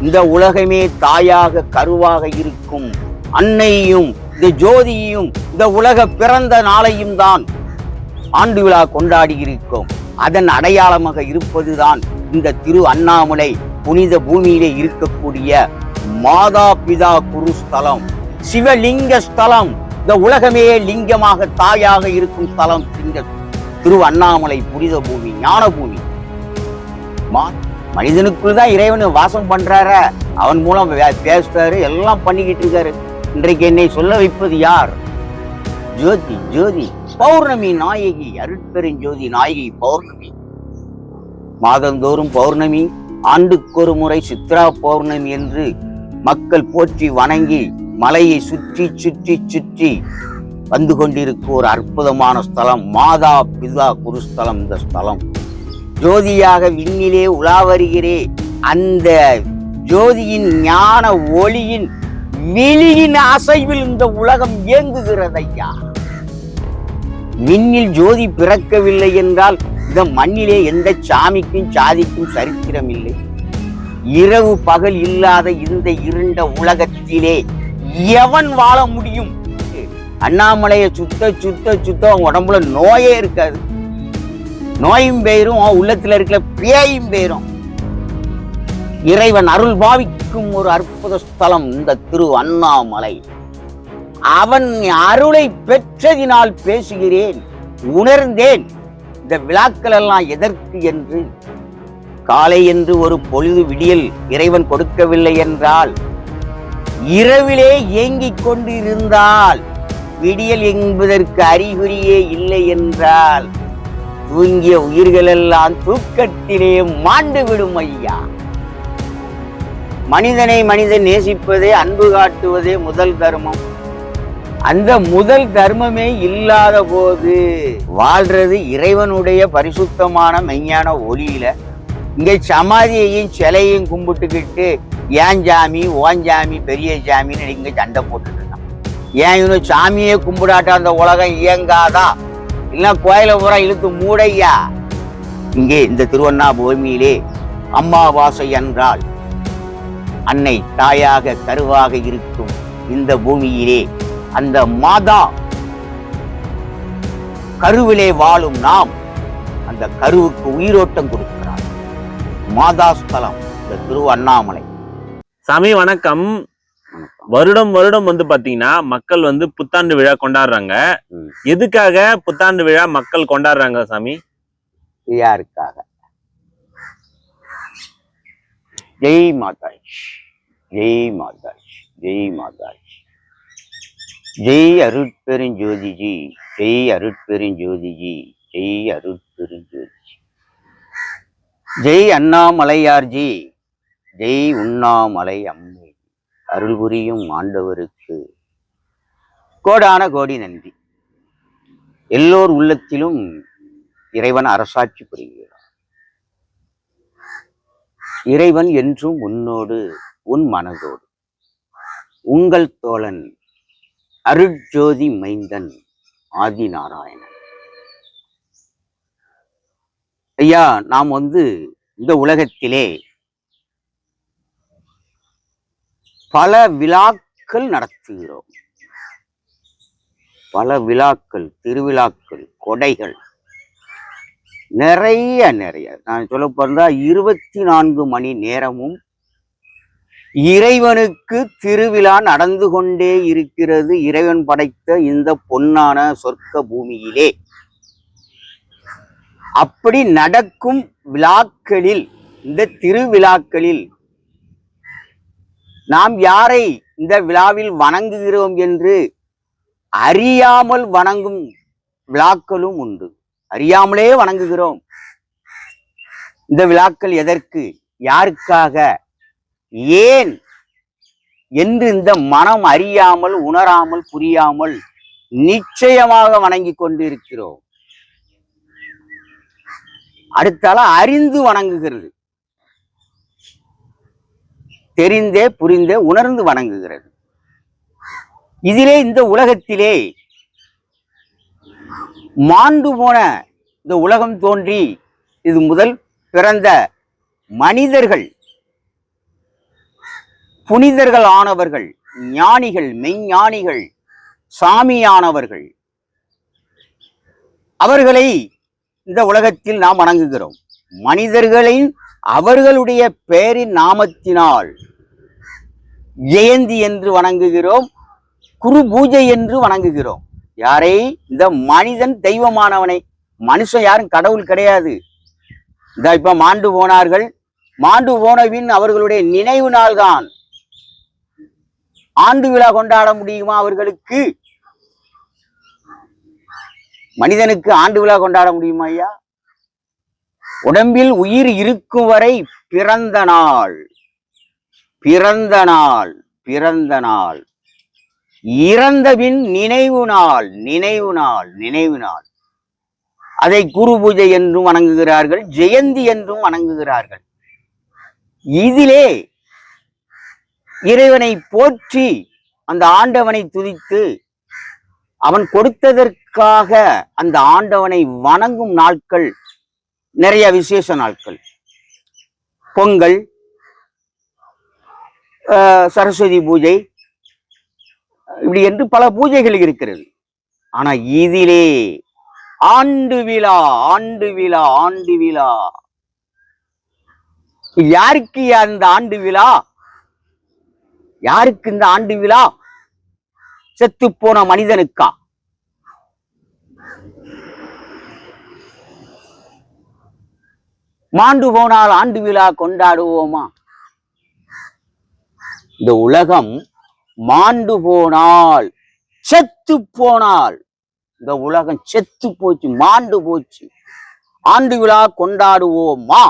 இந்த உலகமே தாயாக கருவாக இருக்கும். அன்னையும் இந்த ஜோதியையும் இந்த உலக பிறந்த நாளையும் தான் ஆண்டு விழா கொண்டாடி இருக்கோம் அதன் அடையாளமாக இருப்பதுதான் இந்த திரு அண்ணாமலை புனித பூமியிலே இருக்கக்கூடிய மாதா பிதா குரு ஸ்தலம். சிவலிங்க ஸ்தலம். இந்த உலகமே லிங்கமாக தாயாக இருக்கும் ஸ்தலம். இந்த திரு அண்ணாமலை புனித பூமி ஞான பூமி மா- மனிதனுக்குள் தான் இறைவன் வாசம் பண்றார. அவன் மூலம் பேசுறாரு எல்லாம் பண்ணிக்கிட்டு இருக்காரு. இன்றைக்கு என்னை சொல்ல வைப்பது யார்? ஜோதி ஜோதி பௌர்ணமி நாயகி அருட்பெருஞ்சோதி நாயகி பௌர்ணமி. மாதந்தோறும் பௌர்ணமி ஆண்டுக்கொரு முறை சித்ரா பௌர்ணமி என்று மக்கள் போற்றி வணங்கி மலையை சுற்றி சுற்றி சுற்றி வந்து கொண்டிருக்கும் ஒரு அற்புதமான ஸ்தலம் மாதா பிதா குருஸ்தலம் இந்த ஸ்தலம். ஜோதியாக விண்ணிலே உலா வருகிறே. அந்த ஜோதியின் ஞான ஒளியின் விழியின் அசைவில் இந்த உலகம் இயங்குகிறது ஐயா விண்ணில் ஜோதி பிறக்கவில்லை என்றால் இந்த மண்ணிலே எந்த சாமிக்கும் சாதிக்கும் சரித்திரம் இல்லை இரவு பகல் இல்லாத இந்த இருண்ட உலகத்திலே எவன் வாழ முடியும்? அண்ணாமலையை சுத்த சுத்த சுத்த அவன் உடம்புல நோயே இருக்காது. நோயும் பெயரும் உள்ளத்தில் இருக்கிற பேயும் பெயரும் இறைவன் அருள் பாவிக்கும் ஒரு அற்புத ஸ்தலம் இந்த திரு அண்ணாமலை. அவன் அருளை பெற்றதினால் பேசுகிறேன் உணர்ந்தேன். இந்த விழாக்கள் எல்லாம் எதற்கு என்று? காலை என்று ஒரு பொழுது விடியல் இறைவன் கொடுக்கவில்லை என்றால் இரவிலே ஏங்கிக் கொண்டிருந்தால் விடியல் என்பதற்கு அறிகுறியே இல்லை என்றால் தூங்கிய உயிர்களெல்லாம் தூக்கத்திலே மாண்டு விடும் ஐயா. மனிதனை மனிதன் நேசிப்பதே அன்பு காட்டுவதே முதல் தர்மம். அந்த முதல் தர்மமே இல்லாத போது வாழ்றது இறைவனுடைய பரிசுத்தமான மெய்ஞான ஒளியில இங்கே சமாதியையும் சிலையும் கும்பிட்டுக்கிட்டு ஏன் சாமி ஓன் ஜாமி? பெரிய சாமின்னு இங்கே சண்டை போட்டுட்டு இருக்கான். ஏன் இவனு சாமியே கும்பிடாட்ட? அந்த உலகம் இயங்காதா? இல்லைன்னா கோயில பூரா இழுத்து மூடையா? இங்கே இந்த திருவண்ணா பூமியிலே அம்மாவாசை என்றால் அன்னை தாயாக கருவாக இருக்கும் இந்த பூமியிலே அந்த மாதா கருவிலே வாழும் நாம் அந்த கருவுக்கு உயிரோட்டம் கொடுக்கிறார். மாதா ஸ்தலம் இந்த திரு அண்ணாமலை சாமி வணக்கம். வருடம் வருடம் வந்து பாத்தீங்கன்னா மக்கள் வந்து புத்தாண்டு விழா கொண்டாடுறாங்க. எதுக்காக புத்தாண்டு விழா மக்கள் கொண்டாடுறாங்க சாமி? யாருக்காக? ஜெய் மாதாஜ். ஜெய் மாதாஜ். ஜெய் மாதாஜ். ஜெய் அருட்பெருஞ்சோதிஜி. ஜெய் அருட்பெருஞ்சோதிஜி. ஜெய் அருட்பெருஞ்சோதிஜி. ஜெய் அண்ணாமலையார்ஜி. ஜெய் உண்ணாமலை அம்மை. அருள் புரியும் ஆண்டவருக்கு. கோடான கோடி நன்றி. எல்லோர் உள்ளத்திலும் இறைவன் அரசாட்சி புரிகிறார். இறைவன் என்றும் உன்னோடு உன் மனதோடு. உங்கள் தோழன் அருட்ஜோதி மைந்தன் ஆதி நாராயணன். ஐயா நாம் வந்து இந்த உலகத்திலே பல விழாக்கள் நடத்துகிறோம். பல விழாக்கள் திருவிழாக்கள் கொடைகள். நிறைய நிறைய. நான் சொல்ல போறதா இருபத்தி நான்கு மணி நேரமும் இறைவனுக்கு திருவிழா நடந்து கொண்டே இருக்கிறது இறைவன் படைத்த இந்த பொன்னான சொர்க்க பூமியிலே. அப்படி நடக்கும் விழாக்களில் இந்த திருவிழாக்களில் நாம் யாரை இந்த விழாவில் வணங்குகிறோம் என்று அறியாமல் வணங்கும் விழாக்களும் உண்டு. அறியாமலே வணங்குகிறோம். இந்த விழாக்கள் எதற்கு? யாருக்காக? ஏன்? என்று இந்த மனம் அறியாமல் உணராமல் புரியாமல் நிச்சயமாக வணங்கி கொண்டிருக்கிறோம். அடுத்தால அறிந்து வணங்குகிறது. தெரிந்தே புரிந்தே உணர்ந்து வணங்குகிறது. இதிலே இந்த உலகத்திலே மாண்டு போன இந்த உலகம் தோன்றி இது முதல் பிறந்த மனிதர்கள் புனிதர்கள் ஆனவர்கள் ஞானிகள் மெய்ஞானிகள் சாமியானவர்கள். அவர்களை இந்த உலகத்தில் நாம் வணங்குகிறோம். மனிதர்களின் அவர்களுடைய பெயரின் நாமத்தினால் ஜெயந்தி என்று வணங்குகிறோம் குரு பூஜை என்று வணங்குகிறோம். யாரை இந்த மனிதன் தெய்வமானவனை மனுஷன் யாரும் கடவுள் கிடையாது. இந்த இப்ப மாண்டு போனார்கள். மாண்டு போனவின் அவர்களுடைய நினைவு நாள்தான். ஆண்டு விழா கொண்டாட முடியுமா அவர்களுக்கு? மனிதனுக்கு ஆண்டு விழா கொண்டாட முடியுமா ஐயா? உடம்பில் உயிர் இருக்கும் வரை பிறந்த நாள். பிறந்த நாள் பிறந்த நாள். இறந்தபின் நினைவு நாள் நினைவு நாள் நினைவு நாள். அதை குரு பூஜை என்றும் வணங்குகிறார்கள் ஜெயந்தி என்றும் வணங்குகிறார்கள். இதிலே இறைவனை போற்றி அந்த ஆண்டவனை துதித்து அவன் கொடுத்ததற்காக அந்த ஆண்டவனை வணங்கும் நாட்கள் நிறைய விசேஷ நாட்கள். பொங்கல் சரஸ்வதி பூஜை. இப்படி என்று பல பூஜைகள் இருக்கிறது. ஆனா இதிலே ஆண்டு விழா ஆண்டு விழா ஆண்டு விழா. யாருக்கு அந்த ஆண்டு விழா? யாருக்கு இந்த ஆண்டு விழா? செத்து போன மனிதனுக்கா? மாண்டு போனால் ஆண்டு விழா கொண்டாடுவோமா? இந்த உலகம் மாண்டு போனால் செத்து போனால் இந்த உலகம் செத்து போச்சு மாண்டு போச்சு. ஆண்டு விழா கொண்டாடுவோமா?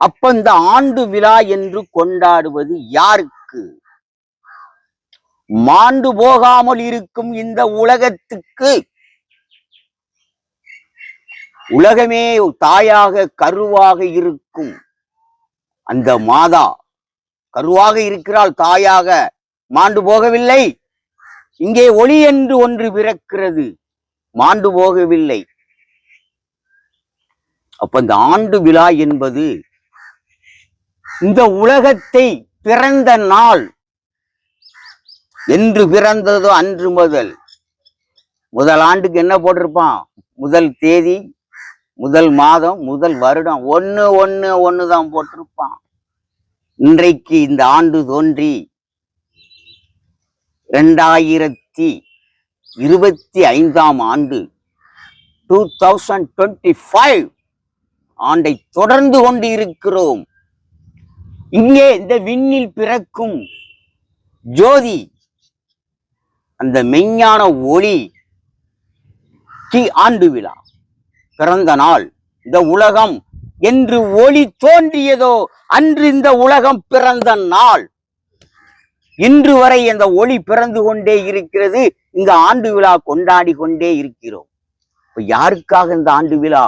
அப்ப இந்த ஆண்டு விழா என்று கொண்டாடுவது யாருக்கு? மாண்டு போகாமல் இருக்கும் இந்த உலகத்துக்கு. உலகமே தாயாக கருவாக இருக்கும். அந்த மாதா கருவாக இருக்கிறாள் தாயாக. மாண்டு போகவில்லை. இங்கே ஒளி என்று ஒன்று பிறக்கிறது. மாண்டு போகவில்லை. அப்ப இந்த ஆண்டு விழா என்பது இந்த உலகத்தை பிறந்த நாள். என்று பிறந்ததோ அன்று முதல். முதல் ஆண்டுக்கு என்ன போட்டிருப்பான்? முதல் தேதி முதல் மாதம் முதல் வருடம். ஒன்னு ஒன்னு ஒன்று தான் போட்டிருப்பான். இன்றைக்கு இந்த ஆண்டு தோன்றி ரெண்டாயிரத்தி இருபத்தி ஐந்தாம் ஆண்டு டூ தௌசண்ட் டுவெண்ட்டி ஃபைவ் ஆண்டை தொடர்ந்து கொண்டு இருக்கிறோம். இங்கே இந்த விண்ணில் பிறக்கும் ஜோதி அந்த மெஞ்ஞான ஒளி கி ஆண்டு விழா. பிறந்த நாள் இந்த உலகம் என்று ஒளி தோன்றியதோ அன்று இந்த உலகம் பிறந்த நாள். இன்று வரை இந்த ஒளி பிறந்து கொண்டே இருக்கிறது. இந்த ஆண்டு விழா கொண்டாடி கொண்டே இருக்கிறோம். இப்ப யாருக்காக இந்த ஆண்டு விழா?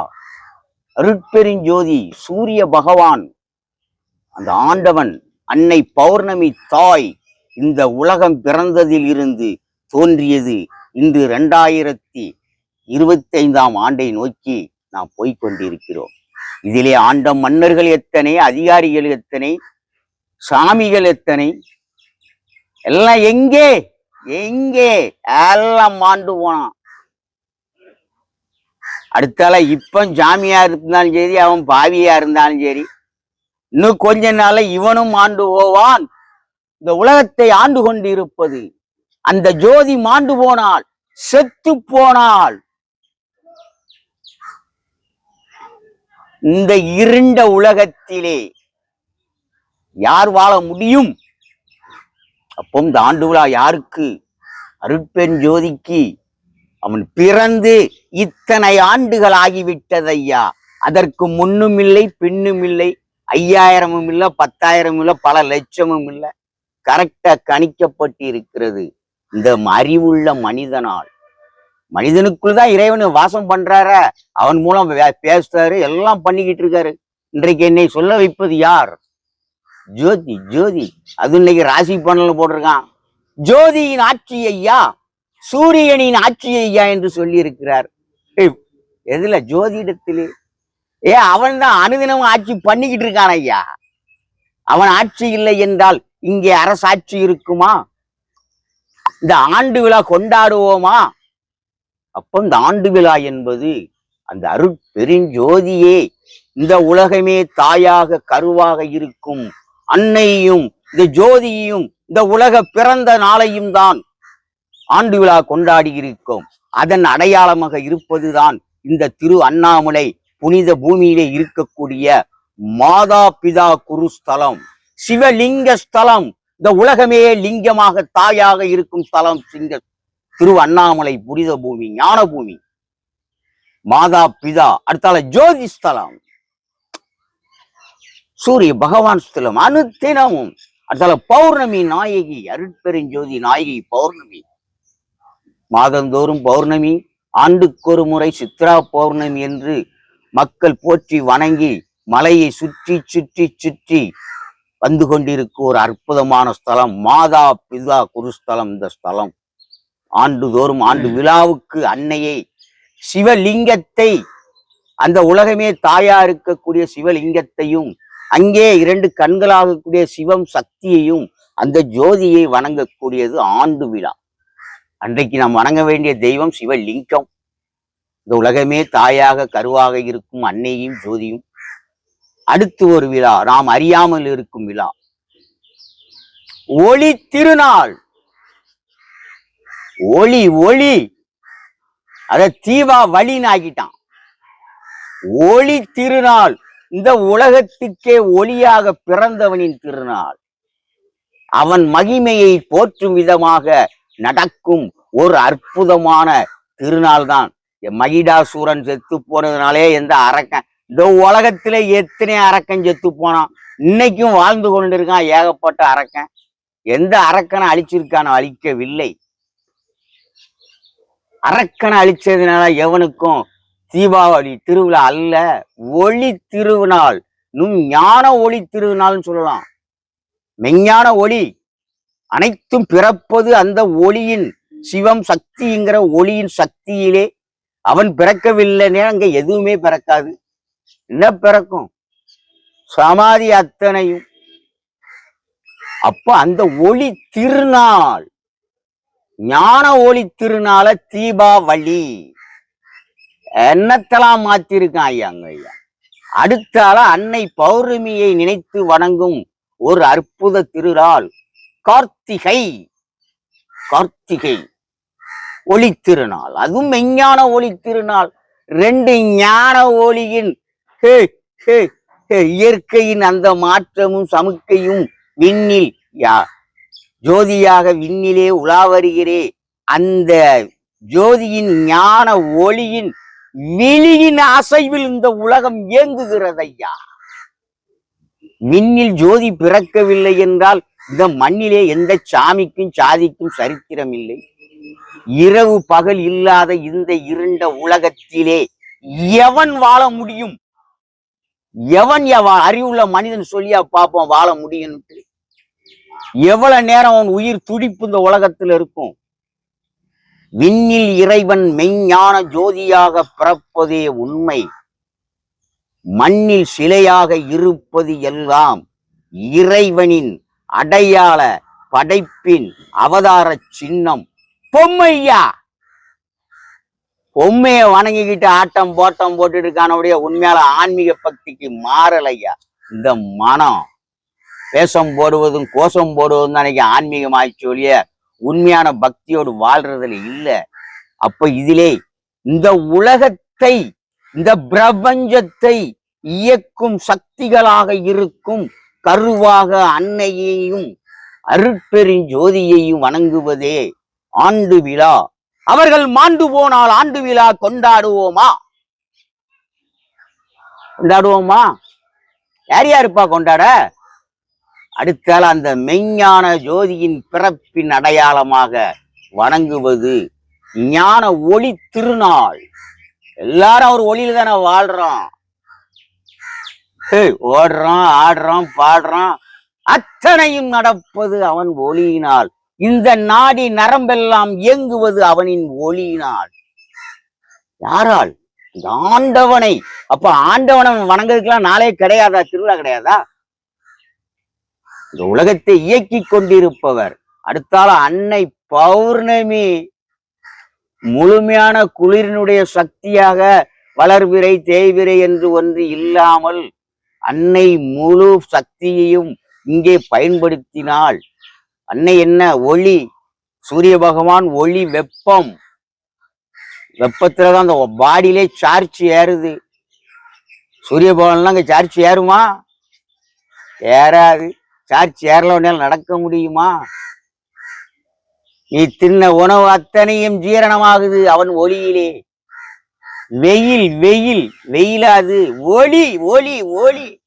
அருட்பெருஞ்சோதி சூரிய பகவான் அந்த ஆண்டவன் அன்னை பௌர்ணமி தாய் இந்த உலகம் பிறந்ததில் இருந்து தோன்றியது. இன்று ரெண்டாயிரத்தி இருபத்தி ஐந்தாம் ஆண்டை நோக்கி நாம் போய்கொண்டிருக்கிறோம் இதிலே ஆண்ட மன்னர்கள் எத்தனை அதிகாரிகள் எத்தனை சாமிகள் எத்தனை? எல்லாம் எங்கே? எங்கே? எல்லாம் மாண்டு போனான். அடுத்தால இப்ப ஜாமியா இருந்தாலும் சரி அவன் பாவியா இருந்தாலும் சரி இன்னும் கொஞ்ச நாள இவனும் ஆண்டு போவான். இந்த உலகத்தை ஆண்டு கொண்டு இருப்பது அந்த ஜோதி மாண்டு போனால் செத்து போனால். இந்த இருண்ட உலகத்திலே யார் வாழ முடியும்? அப்போ இந்த ஆண்டு விழா யாருக்கு? அருட்பெண் ஜோதிக்கு. அவன் பிறந்து இத்தனை ஆண்டுகள் ஆகிவிட்டதையா? அதற்கு முன்னும் இல்லை பின்னும் இல்லை. ஐயாயிரமும் இல்லை பத்தாயிரமும் இல்லை பல லட்சமும் இல்லை. கரெக்டா கணிக்கப்பட்டு இருக்கிறது இந்த அறிவுள்ள மனிதனால். மனிதனுக்குள் தான் இறைவன் வாசம் பண்றார. அவன் மூலம் வே- பேசுறாரு எல்லாம் பண்ணிக்கிட்டு இருக்காரு. இன்றைக்கு என்னை சொல்ல வைப்பது யார்? ஜோதி ஜோதி. அது இன்னைக்கு ராசி பண்ணல போட்டிருக்கான். ஜோதியின் ஆட்சி ஐயா சூரியனின் ஆட்சி ஐயா என்று சொல்லி இருக்கிறார் எதுல? ஜோதிடத்திலே. ஏ அவன் தான் அனுதினமும் ஆட்சி பண்ணிக்கிட்டு இருக்கான் ஐயா. அவன் ஆட்சி இல்லை என்றால் இங்கே அரசாட்சி இருக்குமா? இந்த ஆண்டு விழா கொண்டாடுவோமா? அப்போ இந்த ஆண்டு விழா என்பது அந்த அருட்பெருஞ்சோதியே இந்த உலகமே தாயாக கருவாக இருக்கும். அன்னையும் இந்த ஜோதியையும் இந்த உலக பிறந்த நாளையும் தான் ஆண்டு விழா கொண்டாடி இருக்கோம் அதன் அடையாளமாக இருப்பதுதான் இந்த திரு அண்ணாமலை புனித பூமியிலே இருக்கக்கூடிய மாதா பிதா குருஸ்தலம் சிவலிங்க ஸ்தலம். இந்த உலகமே லிங்கமாக தாயாக இருக்கும் ஸ்தலம் சிங்க திரு அண்ணாமலை புனித பூமி ஞான பூமி. மாதா பிதா அடுத்தால ஜோதி ஸ்தலம். சூரிய பகவான் ஸ்தலம் அனுத்தினமும் அடுத்தால பௌர்ணமி நாயகி அருட்பெருஞ்சோதி நாயகி பௌர்ணமி. மாதந்தோறும் பௌர்ணமி ஆண்டுக்கொரு முறை சித்ரா பௌர்ணமி என்று மக்கள் போற்றி வணங்கி மலையை சுற்றி சுற்றி சுற்றி வந்து கொண்டிருக்கும் ஒரு அற்புதமான ஸ்தலம் மாதா பிதா குருஸ்தலம் இந்த ஸ்தலம். ஆண்டுதோறும் ஆண்டு விழாவுக்கு அன்னையை சிவலிங்கத்தை அந்த உலகமே தாயா இருக்கக்கூடிய சிவலிங்கத்தையும் அங்கே இரண்டு கண்களாகக்கூடிய சிவம் சக்தியையும் அந்த ஜோதியை வணங்கக்கூடியது ஆண்டு விழா. அன்றைக்கு நாம் வணங்க வேண்டிய தெய்வம் சிவலிங்கம். இந்த உலகமே தாயாக கருவாக இருக்கும் அன்னையும் ஜோதியும். அடுத்து ஒரு விழா நாம் அறியாமல் இருக்கும் விழா. ஒளி திருநாள். ஒளி ஒளி. அத தீவா வழின்னு ஆக்கிட்டான். ஒளி திருநாள். இந்த உலகத்துக்கே ஒளியாக பிறந்தவனின் திருநாள். அவன் மகிமையை போற்றும் விதமாக நடக்கும் ஒரு அற்புதமான திருநாள் தான் மகிடாசூரன் செத்து போனதுனாலே எந்த அரக்கன் இந்த உலகத்துல எத்தனை அரக்கன் செத்து போனான். இன்னைக்கும் வாழ்ந்து கொண்டிருக்கான் ஏகப்பட்ட அரக்கன். எந்த அரக்கனை அழிச்சிருக்கான அழிக்கவில்லை. அரக்கனை அழிச்சதுனால எவனுக்கும் தீபாவளி திருவிழா அல்ல ஒளி திருநாள் நும் ஞான ஒளி திருநாள்னு சொல்லலாம். மெஞ்ஞான ஒளி அனைத்தும் பிறப்பது அந்த ஒளியின் சிவம் சக்திங்கிற ஒளியின் சக்தியிலே. அவன் பிறக்கவில்லைன்னா அங்க எதுவுமே பிறக்காது. என்ன பிறக்கும்? சமாதி அத்தனையும். அப்போ அந்த ஒளி திருநாள் ஞான ஒளி திருநாள தீபாவளி. என்னத்தெல்லாம் மாத்திருக்கான் ஐயாங்க ஐயா? அடுத்தால அன்னை பௌர்ணமியை நினைத்து வணங்கும் ஒரு அற்புத திருநாள் கார்த்திகை. கார்த்திகை ஒளி திருநாள். அதுவும் மெஞ்ஞான ஒளி திருநாள். ரெண்டு ஞான ஒளியின் இயற்கையின் அந்த மாற்றமும் சமுக்கையும் விண்ணில் யா ஜோதியாக விண்ணிலே உலா வருகிறே. அந்த ஜோதியின் ஞான ஒளியின் விழியின் அசைவில் இந்த உலகம் இயங்குகிறதையா? விண்ணில் ஜோதி பிறக்கவில்லை என்றால் இந்த மண்ணிலே எந்த சாமிக்கும் சாதிக்கும் சரித்திரம் இல்லை. இரவு பகல் இல்லாத இந்த இருண்ட உலகத்திலே எவன் வாழ முடியும்? எவன் எவன் அறிவுள்ள மனிதன் சொல்லியா பார்ப்போம் வாழ முடியும் எவ்வளவு நேரம் அவன் உயிர் துடிப்பு இந்த உலகத்துல இருக்கும்? விண்ணில் இறைவன் மெய்ஞான ஜோதியாக பிறப்பதே உண்மை. மண்ணில் சிலையாக இருப்பது எல்லாம் இறைவனின் அடையாள படைப்பின் அவதார சின்னம். பொம்மையா பொம்மையை வணங்கிக்கிட்டு ஆட்டம் போட்டம் போட்டுட்டு இருக்கானவுடைய உண்மையால ஆன்மீக பக்திக்கு மாறலையா? இந்த மனம். வேஷம் போடுவதும் கோஷம் போடுவதும் தான் இன்னைக்கு ஆன்மீகம் ஒழிய உண்மையான பக்தியோடு வாழ்றதுல இல்ல. அப்ப இதிலே இந்த உலகத்தை இந்த பிரபஞ்சத்தை இயக்கும் சக்திகளாக இருக்கும் கருவாக அன்னையையும் அருட்பெருஞ்சோதியையும் வணங்குவதே ஆண்டு விழா. அவர்கள் மாண்டு போனால் ஆண்டு விழா கொண்டாடுவோமா? கொண்டாடுவோமா? யார் யாருப்பா கொண்டாட? அடுத்தால் அந்த மெய்ஞான ஜோதியின் பிறப்பின் அடையாளமாக வணங்குவது ஞான ஒளி திருநாள். எல்லாரும் அவர் ஒளியில தானே வாழ்றோம். ஓடுறோம் ஆடுறோம் பாடுறோம் அத்தனையும் நடப்பது அவன் ஒளியினால். இந்த நாடி நரம்பெல்லாம் இயங்குவது அவனின் ஒளியினால். யாரால்? ஆண்டவனை. அப்ப ஆண்டவனை வணங்குறதுக்கெல்லாம் நாளே கிடையாதா? திருவிழா கிடையாதா? இந்த உலகத்தை இயக்கி கொண்டிருப்பவர். அடுத்தால அன்னை பௌர்ணமி முழுமையான குளிரினுடைய சக்தியாக வளர்விரை தேய்விரை என்று ஒன்று இல்லாமல் அன்னை முழு சக்தியையும் இங்கே பயன்படுத்தினால் அன்னை என்ன? ஒளி. சூரிய பகவான் ஒளி வெப்பம். வெப்பத்துல தான் அந்த பாடியிலே சார்ஜ் ஏறுது. சூரிய பகவான்லாம் அங்கே சார்ஜ் ஏறுமா? ஏறாது. சார் ஏறல உடனே நடக்க முடியுமா? நீ தின்ன உணவு அத்தனையும் ஜீரணமாகுது அவன் ஒளியிலே. வெயில் வெயில் வெயிலாது. ஒளி ஒளி ஒளி.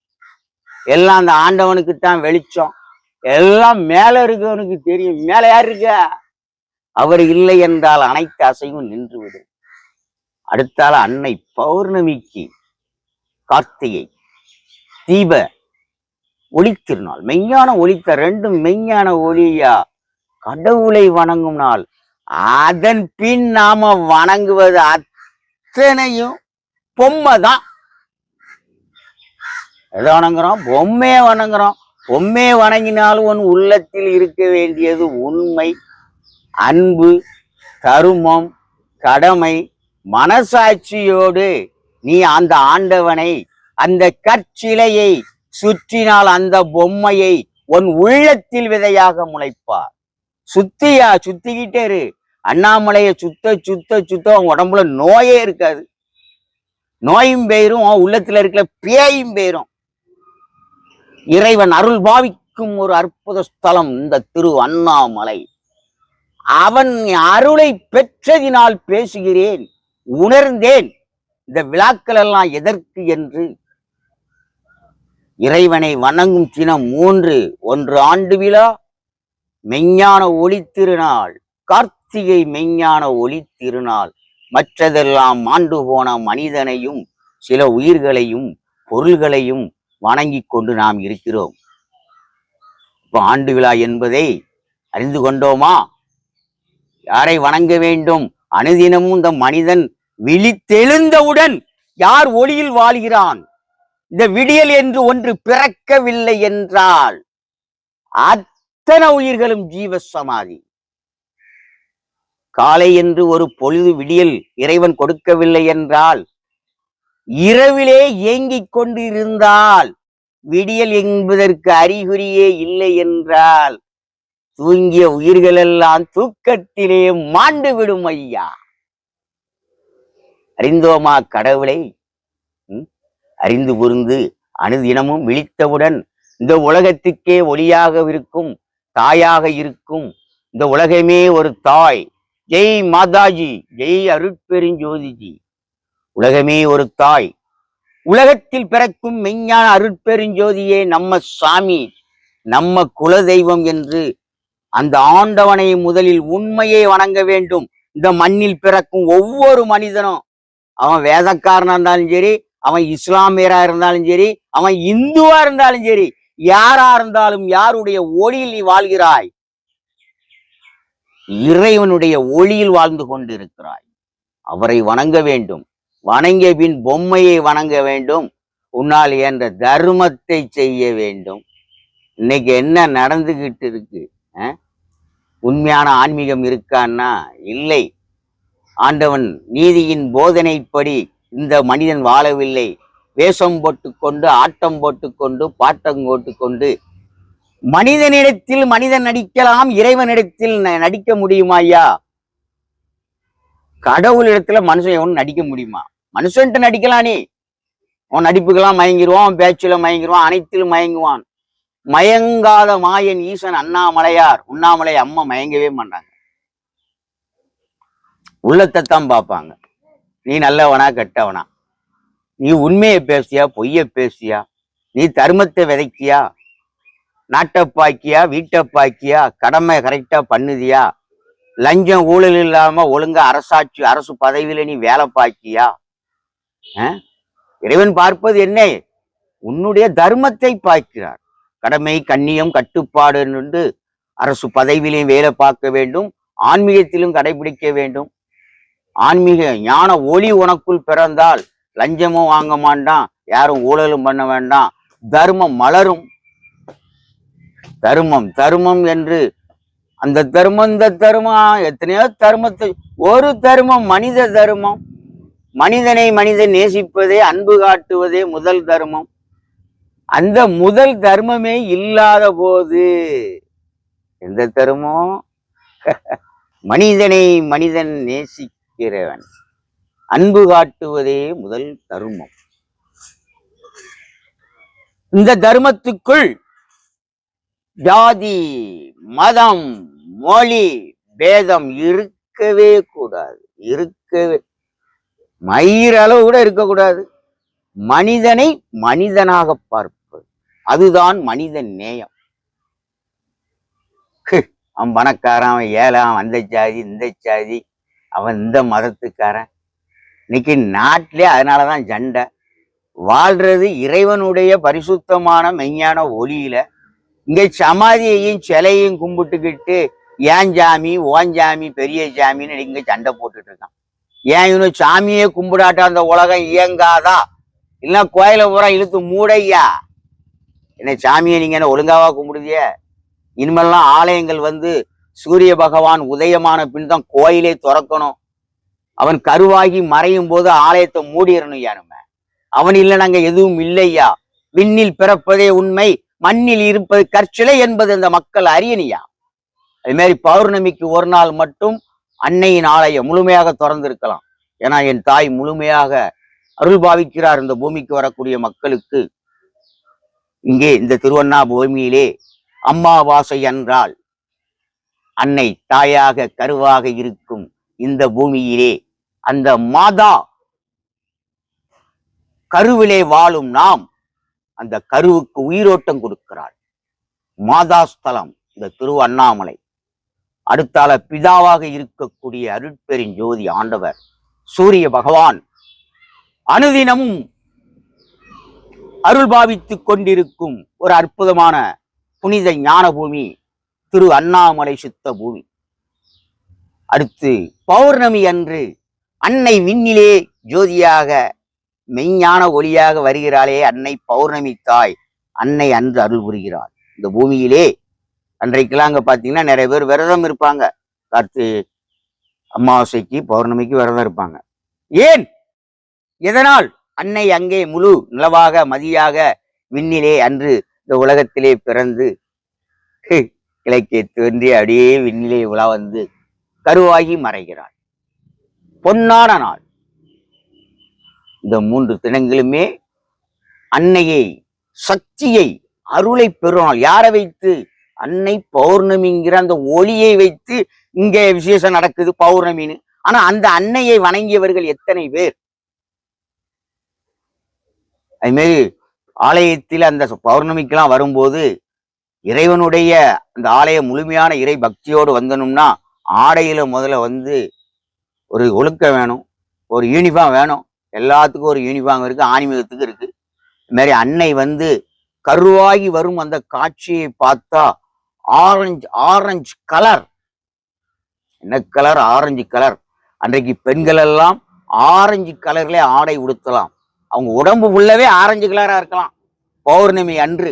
எல்லாம் அந்த ஆண்டவனுக்கு தான் வெளிச்சம். எல்லாம் மேல இருக்கவனுக்கு தெரியும். மேல யார் இருக்க? அவர் இல்லை என்றால் அனைத்து அசையும் நின்றுவிடும். அடுத்தால அன்னை பௌர்ணமிக்கு கார்த்திகை. தீப ஒளித்திருநாள் மெய்ஞான ஒளித்த ரெண்டும் மெய்ஞான ஒளியா? கடவுளை வணங்கும் நாள். அதன் பின் நாம வணங்குவது அத்தனையும் பொம்மை தான். எதை வணங்குறோம்? பொம்மையை வணங்குறோம். பொம்மையை வணங்கினாலும் உன் உள்ளத்தில் இருக்க வேண்டியது உண்மை அன்பு தருமம் கடமை மனசாட்சியோடு. நீ அந்த ஆண்டவனை அந்த கற்சிலையை சுற்றினால் அந்த பொம்மையை உன் உள்ளத்தில் விதையாக முளைப்பார். சுத்தியா? சுத்திக்கிட்டே இரு. அண்ணாமலையை சுத்த சுத்த சுத்த உன் உடம்புல நோயே இருக்காது. நோயும் பெயரும் உன் உள்ளத்துல இருக்கிற பேயும் பெயரும் இறைவன் அருள் பாவிக்கும் ஒரு அற்புத ஸ்தலம் இந்த திரு அண்ணாமலை. அவன் அருளை பெற்றதினால் பேசுகிறேன் உணர்ந்தேன். இந்த விழாக்கள் எல்லாம் எதற்கு என்று இறைவனை வணங்கும் தினம் மூன்று. ஒன்று ஆண்டு விழா மெஞ்ஞான ஒளி திருநாள். கார்த்திகை மெஞ்ஞான ஒளி திருநாள். மற்றதெல்லாம் ஆண்டு போன மனிதனையும் சில உயிர்களையும் பொருள்களையும் வணங்கிக் கொண்டு நாம் இருக்கிறோம். இப்போ ஆண்டு விழா என்பதை அறிந்து கொண்டோமா? யாரை வணங்க வேண்டும்? அனுதினமும் இந்த மனிதன் விழித்தெழுந்தவுடன் யார் ஒளியில் வாழ்கிறான்? இந்த விடியல் என்று ஒன்று பிறக்கவில்லை என்றால் அத்தனை உயிர்களும் ஜீவ சமாதி காலை என்று ஒரு பொழுது விடியல் இறைவன் கொடுக்கவில்லை என்றால் இரவிலே ஏங்கிக் கொண்டிருந்தால் விடியல் என்பதற்கு அறிகுறியே இல்லை என்றால் தூங்கிய உயிர்கள் எல்லாம் தூக்கத்திலே மாண்டு விடும் ஐயா. அறிந்தோமா கடவுளை? அறிந்து புரிந்து அனுதினமும் விழித்தவுடன் இந்த உலகத்துக்கே ஒளியாக இருக்கும் தாயாக இருக்கும் இந்த உலகமே ஒரு தாய். ஜெய் மாதாஜி ஜெய் அருட்பெருஞ்சோதிஜி. உலகமே ஒரு தாய். உலகத்தில் பிறக்கும் மெஞ்ஞான அருட்பெருஞ்சோதியே நம்ம சாமி நம்ம குலதெய்வம் என்று அந்த ஆண்டவனை முதலில் உண்மையை வணங்க வேண்டும். இந்த மண்ணில் பிறக்கும் ஒவ்வொரு மனிதனும் அவன் வேதக்காரனா இருந்தாலும் சரி அவன் இஸ்லாமியரா இருந்தாலும் சரி அவன் இந்துவா இருந்தாலும் சரி யாரா இருந்தாலும் யாருடைய ஒளியில் நீ வாழ்கிறாய்? இறைவனுடைய ஒளியில் வாழ்ந்து கொண்டிருக்கிறாய். அவரை வணங்க வேண்டும். வணங்கிய பின் பொம்மையை வணங்க வேண்டும். உன்னால் என்ற தர்மத்தை செய்ய வேண்டும். இன்னைக்கு என்ன நடந்துகிட்டு இருக்கு? உண்மையான ஆன்மீகம் இருக்கான்னா? இல்லை. ஆண்டவன் நீதியின் போதனைப்படி இந்த மனிதன் வாழவில்லை. வேஷம் போட்டுக்கொண்டு ஆட்டம் போட்டுக்கொண்டு பாட்டம் போட்டுக்கொண்டு மனிதனிடத்தில் மனிதன் நடிக்கலாம் இறைவனிடத்தில் ந- நடிக்க முடியுமா ஐயா? கடவுளிடத்துல மனுஷன் எவனும் நடிக்க முடியுமா? மனுஷன்ட்டு நடிக்கலாம் நீ நடிப்புக்கெல்லாம் மயங்கிடுவான் அவன் பேச்சுல மயங்கிடுவான் அனைத்திலும் மயங்குவான். மயங்காத மாயன் ஈசன் அண்ணாமலையார். உண்ணாமலை அம்மா மயங்கவே மாட்டாங்க. உள்ளத்தை தான் பார்ப்பாங்க. நீ நல்லவனா கெட்டவனா? நீ உண்மையை பேசியா பொய்யை பேசியா? நீ தர்மத்தை விதைக்கியா? நாட்டை பாக்கியா வீட்டை பாக்கியா கடமை கரெக்டா பண்ணுதியா? லஞ்சம் ஊழல் இல்லாம ஒழுங்கா அரசாட்சி அரசு பதவியில நீ வேலை பாக்கியா? இறைவன் பார்ப்பது என்ன? உன்னுடைய தர்மத்தை பார்க்கிறார். கடமை கண்ணியம் கட்டுப்பாடு என்று அரசு பதவியிலையும் வேலை பார்க்க வேண்டும். ஆன்மீகத்திலும் கடைபிடிக்க வேண்டும். ஆன்மீக ஞான ஒளி உனக்குள் பிறந்தால் லஞ்சமும் வாங்க மாட்டான் யாரும் ஊழலும் பண்ண வேண்டாம். தர்மம் மலரும். தர்மம் தர்மம் என்று அந்த தர்மம் இந்த தர்மம் எத்தனையோ தர்மத்தை ஒரு தர்மம் மனித தர்மம். மனிதனை மனிதன் நேசிப்பதே அன்பு காட்டுவதே முதல் தர்மம். அந்த முதல் தர்மமே இல்லாத போது எந்த தர்மம்? மனிதனை மனிதன் நேசி இறைவன். அன்பு காட்டுவதே முதல் தர்மம். இந்த தர்மத்துக்குள் ஜாதி மதம் மொழி பேதம் இருக்கவே கூடாது. இருக்கவே. மயிரளவு கூட இருக்கக்கூடாது. மனிதனை மனிதனாக பார்ப்பது. அதுதான் மனித நேயம். அவன் பணக்காரன் அவன் அந்த ஜாதி இந்த ஜாதி. அவன் இந்த மதத்துக்காரன். இன்னைக்கு நாட்டிலே அதனாலதான் சண்டை வாழ்றது இறைவனுடைய பரிசுத்தமான மெய்ஞான ஒளியில. இங்க சமாதியையும் சிலையும் கும்பிட்டுக்கிட்டு ஏன் சாமி ஓன் சாமி பெரிய சாமின்னு இங்க சண்டை போட்டுட்டு இருக்கான். ஏன் இவனு சாமியே கும்பிடாட்டா? அந்த உலகம் இயங்காதா? இல்லைன்னா கோயில பூரா இழுத்து மூடையா? என்ன சாமியை நீங்க என்ன ஒழுங்காவா கும்பிடுதிய? இனிமேல்லாம் ஆலயங்கள் வந்து சூரிய பகவான் உதயமான பின் தான் கோயிலே திறக்கணும். அவன் கருவாகி மறையும் போது ஆலயத்தை மூடிடணும் யானும அவன் இல்லை நாங்க எதுவும் இல்லையா? விண்ணில் பிறப்பதே உண்மை மண்ணில் இருப்பது கற்சிலை என்பது இந்த மக்கள் அறியணியா? அது மாதிரி பௌர்ணமிக்கு ஒரு நாள் மட்டும் அன்னையின் ஆலயம் முழுமையாக திறந்திருக்கலாம். ஏன்னா என் தாய் முழுமையாக அருள் பாவிக்கிறார் இந்த பூமிக்கு வரக்கூடிய மக்களுக்கு. இங்கே இந்த திருவண்ணா பூமியிலே அம்மாவாசை என்றால் அன்னை தாயாக கருவாக இருக்கும் இந்த பூமியிலே அந்த மாதா கருவிலே வாழும் நாம் அந்த கருவுக்கு உயிரோட்டம் கொடுக்கிறாள். மாதாஸ்தலம் இந்த திரு அண்ணாமலை. அடுத்தால பிதாவாக இருக்கக்கூடிய அருட்பெரும் ஜோதி ஆண்டவர் சூரிய பகவான். அனுதினமும் அருள் பாவித்துக் கொண்டிருக்கும் ஒரு அற்புதமான புனித ஞான பூமி திரு அண்ணாமலை சுத்த பூமி. அடுத்து பௌர்ணமி அன்று அன்னை விண்ணிலே ஜோதியாக மெய்ஞான ஒளியாக வருகிறாளே அன்னை பௌர்ணமி தாய். அன்னை அன்று அருள் புரிகிறாள். இந்த பூமியிலே அன்றைக்கெல்லாம் அங்கே பாத்தீங்கன்னா நிறைய பேர் விரதம் இருப்பாங்க. கார்த்து அமாவாசைக்கு பௌர்ணமிக்கு விரதம் இருப்பாங்க. ஏன்? எதனால்? அன்னை அங்கே முழு நிலவாக மதியாக விண்ணிலே அன்று இந்த உலகத்திலே பிறந்து கிழக்கே தோன்றி அப்படியே விண்ணிலே உலா வந்து கருவாகி மறைகிறாள். பொன்னான நாள். இந்த மூன்று தினங்களுமே அன்னையை சக்தியை அருளை பெறுநாள் யாரை வைத்து? அன்னை பௌர்ணமிங்கிற அந்த ஒளியை வைத்து இங்கே விசேஷம் நடக்குது பௌர்ணமின்னு. ஆனா அந்த அன்னையை வணங்கியவர்கள் எத்தனை பேர்? அது மாதிரி ஆலயத்தில் அந்த பௌர்ணமிக்கெல்லாம் வரும்போது இறைவனுடைய அந்த ஆலய முழுமையான இறை பக்தியோடு வந்தனும்னா ஆடையில் முதல்ல வந்து ஒரு ஒழுக்கம் வேணும் ஒரு யூனிஃபார்ம் வேணும். எல்லாத்துக்கும் ஒரு யூனிஃபார்ம் இருக்குது ஆன்மீகத்துக்கு இருக்குது இதுமாரி அன்னை வந்து கருவாகி வரும் அந்த காட்சியை பார்த்தா ஆரஞ்சு ஆரஞ்சு கலர் என்ன கலர் ஆரஞ்சு கலர் அன்றைக்கு பெண்கள் எல்லாம் ஆரஞ்சு கலர்ல ஆடை உடுத்தலாம். அவங்க உடம்பு உள்ளவே ஆரஞ்சு கலராக இருக்கலாம். பௌர்ணமி அன்று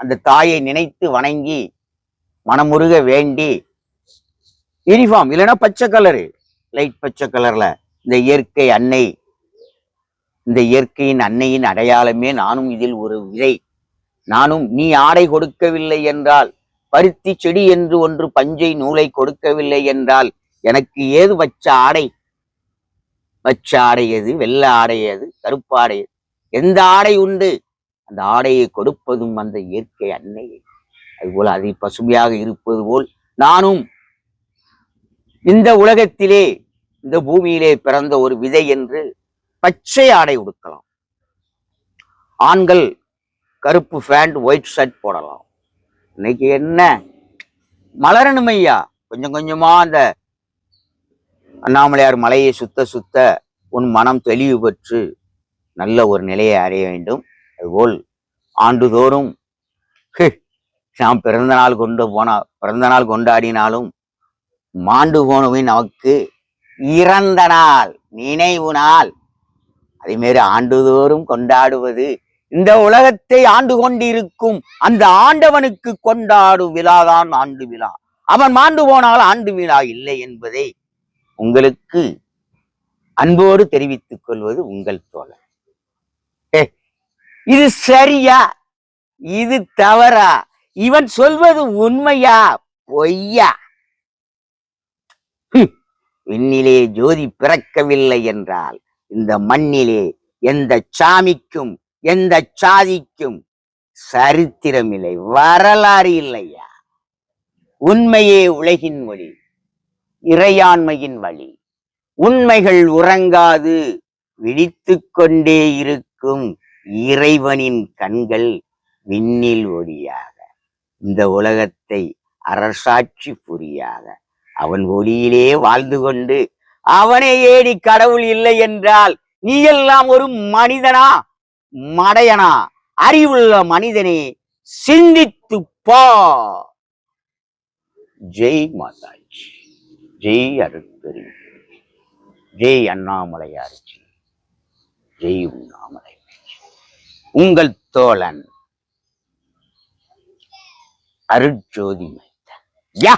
அந்த தாயை நினைத்து வணங்கி மனமுருக வேண்டி யூனிஃபார்ம் இல்லைன்னா பச்சை கலரு லைட் பச்சை கலர்ல இந்த இயற்கை அன்னை இந்த இயற்கையின் அன்னையின் அடையாளமே நானும் இதில் ஒரு விதை. நானும் நீ ஆடை கொடுக்கவில்லை என்றால் பருத்தி செடி என்று ஒன்று பஞ்சை நூலை கொடுக்கவில்லை என்றால் எனக்கு ஏது வச்ச ஆடை? வச்ச ஆடை எது? வெள்ளை ஆடை எது? கருப்பு ஆடை எது? எந்த ஆடை உண்டு? அந்த ஆடையை கொடுப்பதும் அந்த இயற்கை அன்னையை. அதுபோல் அதை பசுமையாக இருப்பது போல் நானும் இந்த உலகத்திலே இந்த பூமியிலே பிறந்த ஒரு விதை என்று பச்சை ஆடை உடுக்கலாம். ஆண்கள் கருப்பு பேண்ட் ஒயிட் ஷர்ட் போடலாம். இன்னைக்கு என்ன? மலரணும் ஐயா. கொஞ்சம் கொஞ்சமா அந்த அண்ணாமலையார் மலையை சுத்த சுத்த உன் மனம் தெளிவு பெற்று நல்ல ஒரு நிலையை அடைய வேண்டும். அதுபோல் ஆண்டுதோறும். நாம் பிறந்த நாள் கொண்டு போனா பிறந்த நாள் கொண்டாடினாலும் மாண்டு போனவை நமக்கு இறந்த நாள் நினைவு நாள். அதேமாரி ஆண்டுதோறும் கொண்டாடுவது இந்த உலகத்தை ஆண்டு கொண்டிருக்கும் அந்த ஆண்டவனுக்கு கொண்டாடும் விழாதான் ஆண்டு விழா. அவன் மாண்டு போனால் ஆண்டு விழா இல்லை என்பதை உங்களுக்கு அன்போடு தெரிவித்துக் கொள்வது உங்கள் தோழர். ஏ, இது சரியா? இது தவறா? இவன் சொல்வது உண்மையா? பொய்யா? விண்ணிலே ஜோதி பிறக்கவில்லை என்றால் இந்த மண்ணிலே எந்த சாமிக்கும் எந்த சாதிக்கும் சரித்திரம் இல்லை வரலாறு இல்லையா? உண்மையே உலகின் மொழி இறையாண்மையின் வழி. உண்மைகள் உறங்காது விழித்து கொண்டே இருக்கும். இறைவனின் கண்கள் விண்ணில் ஒளியாக இந்த உலகத்தை அரசாட்சி புரியாக அவன் ஒளியிலே வாழ்ந்து கொண்டு அவனை ஏடி கடவுள் இல்லை என்றால் நீ எல்லாம் ஒரு மனிதனா? மடையனா? அறிவுள்ள மனிதனே சிந்தித்து பா. ஜெய் மாதாஜி. ஜெய் அருட்பெரி ஜெய் அண்ணாமலையார்ஜி ஜெய் உண்ணாமலை. உங்கள் தோழன் அருட்ஜோதி மைத்தன். யா!